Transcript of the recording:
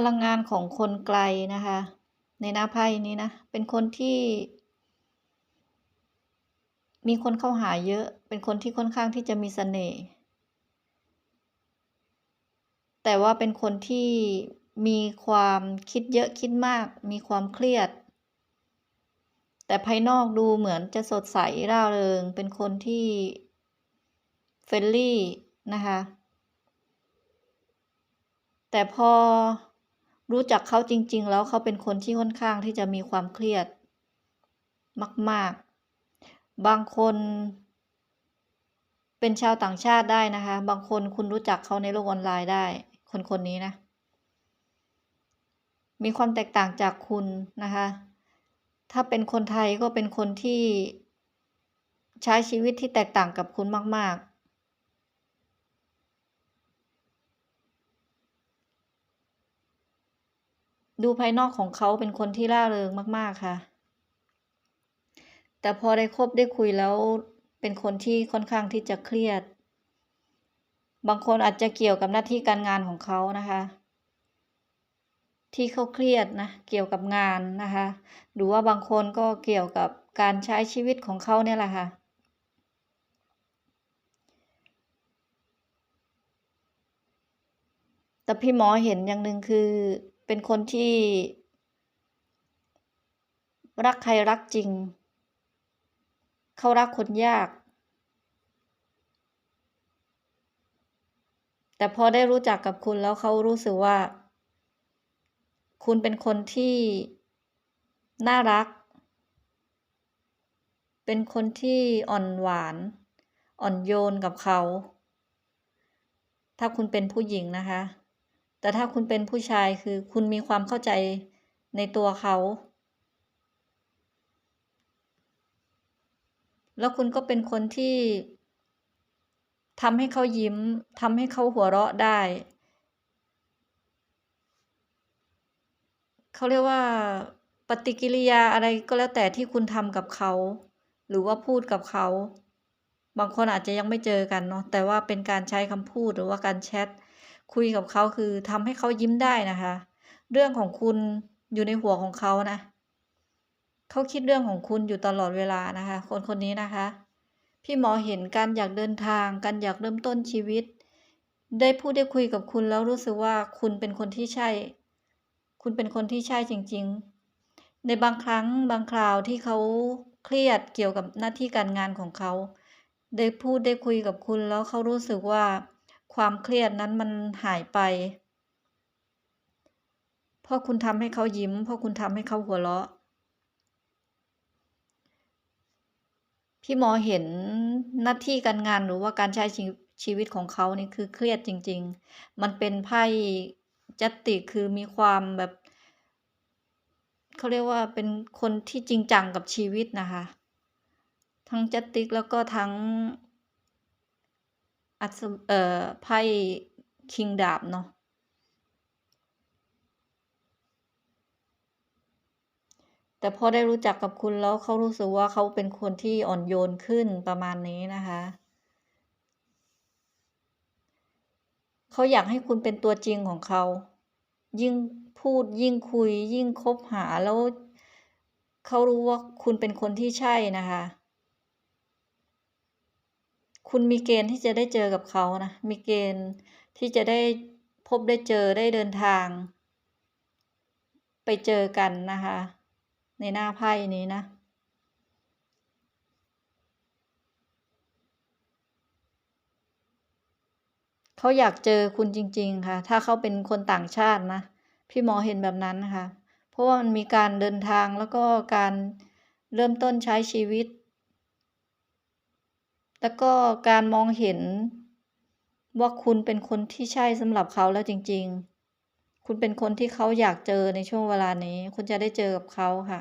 พลังงานของคนไกลนะคะ ในหน้าไพ่นี้นะ เป็นคนที่ มีคนเข้าหาเยอะ เป็นคนที่ค่อนข้างที่จะมีเสน่ห์แต่ว่าเป็นคนที่มีความคิดเยอะคิดมาก มีความเครียด แต่ภายนอกดูเหมือนจะสดใสร่าเริง เป็นคนที่ friendly นะคะ แต่พอ รู้จักเขาจริง ๆ แล้วเขาเป็นคนที่ค่อนข้างที่จะมีความเครียด มาก ๆ บางคน เป็นชาวต่างชาติได้นะคะ บางคนคุณรู้จักเขาในโลกออนไลน์ได้ คนคนนี้นะ มีความแตกต่างจากคุณนะคะ ถ้าเป็นคนไทยก็เป็นคนที่ใช้ชีวิตที่แตกต่างกับคุณมาก ๆ ดูภายนอกของเขาเป็นคนที่ร่าเริงมาก ๆค่ะ แต่พอได้คบได้คุยแล้วเป็นคนที่ค่อนข้างที่จะเครียด บางคนอาจจะเกี่ยวกับหน้าที่การงานของเขานะคะ ที่เขาเครียดนะ เกี่ยวกับงานนะคะ หรือว่าบางคนก็เกี่ยวกับการใช้ชีวิตของเขาเนี่ยแหละค่ะ แต่พี่หมอเห็นอย่างหนึ่งคือ เป็นคนที่ รักใครรักจริง เขารักคนยาก แต่พอได้รู้จักกับคุณแล้วเขารู้สึกว่า คุณเป็นคนที่ น่ารัก เป็นคนที่อ่อนหวาน อ่อนโยนกับเขา ถ้าคุณเป็นผู้หญิงนะคะ แต่ถ้าคุณเป็นผู้ชายคือคุณมีความเข้าใจในตัวเขา แล้วคุณก็เป็นคนที่ทำให้เขายิ้มทำให้เขาหัวเราะได้ เขาเรียกว่าปฏิกิริยาอะไรก็แล้วแต่ที่คุณทำกับเขา หรือว่าพูดกับเขา บางคนอาจจะยังไม่เจอกันเนาะแต่ว่าเป็นการใช้คำพูดหรือว่าการแชต คุยกับเขาคือทำให้เขายิ้มได้นะคะ เรื่องของคุณอยู่ในหัวของเขานะเขาคิดเรื่องของคุณอยู่ตลอดเวลานะคะ คนคนนี้นะคะ พี่หมอเห็นการอยากเดินทางการอยากเริ่มต้นชีวิต ได้พูดได้คุยกับคุณแล้วรู้สึกว่าคุณเป็นคนที่ใช่ คุณเป็นคนที่ใช่จริง ๆ ในบางครั้งบางคราวที่เขาเครียดเกี่ยวกับหน้าที่การงานของเขา ได้พูดได้คุยกับคุณแล้วเขารู้สึกว่า ความเครียดนั้นมันหายไป เพราะคุณทำให้เขายิ้ม เพราะคุณทำให้เขาหัวเราะ พี่หมอเห็นหน้าที่การงานหรือว่าการใช้ชีวิตของเขานี่คือเครียดจริง ๆ มันเป็นไพ่ Justice คือมีความแบบเขาเรียกว่าเป็นคนที่จริงจังกับชีวิตนะคะ ทั้ง Justice แล้วก็ทั้ง อัศเอ่อไพ่ King ดาบเนาะแต่พอได้รู้จักกับคุณแล้วเขารู้สึกว่าเขาเป็นคนที่อ่อนโยนขึ้นประมาณนี้นะคะเขาอยากให้คุณเป็นตัวจริงของเขา ยิ่งพูดยิ่งคุย ยิ่งคบหาแล้วเขารู้ว่าคุณเป็นคนที่ใช่นะคะ คุณมีเกณฑ์ที่จะได้เจอกับเขานะ มีเกณฑ์ที่จะได้พบได้เจอได้เดินทาง ไปเจอกันนะคะ ในหน้าไพ่นี้นะ เขาอยากเจอคุณจริง ๆ ค่ะ ถ้าเขาเป็นคนต่างชาตินะ พี่หมอเห็นแบบนั้นนะคะ เพราะว่ามันมีการเดินทางแล้วก็การเริ่มต้นใช้ชีวิต แล้วก็การมองเห็นว่าคุณเป็นคนที่ใช่สำหรับเขาแล้วจริง ๆ คุณเป็นคนที่เขาอยากเจอในช่วงเวลานี้ คุณจะได้เจอกับเขาค่ะ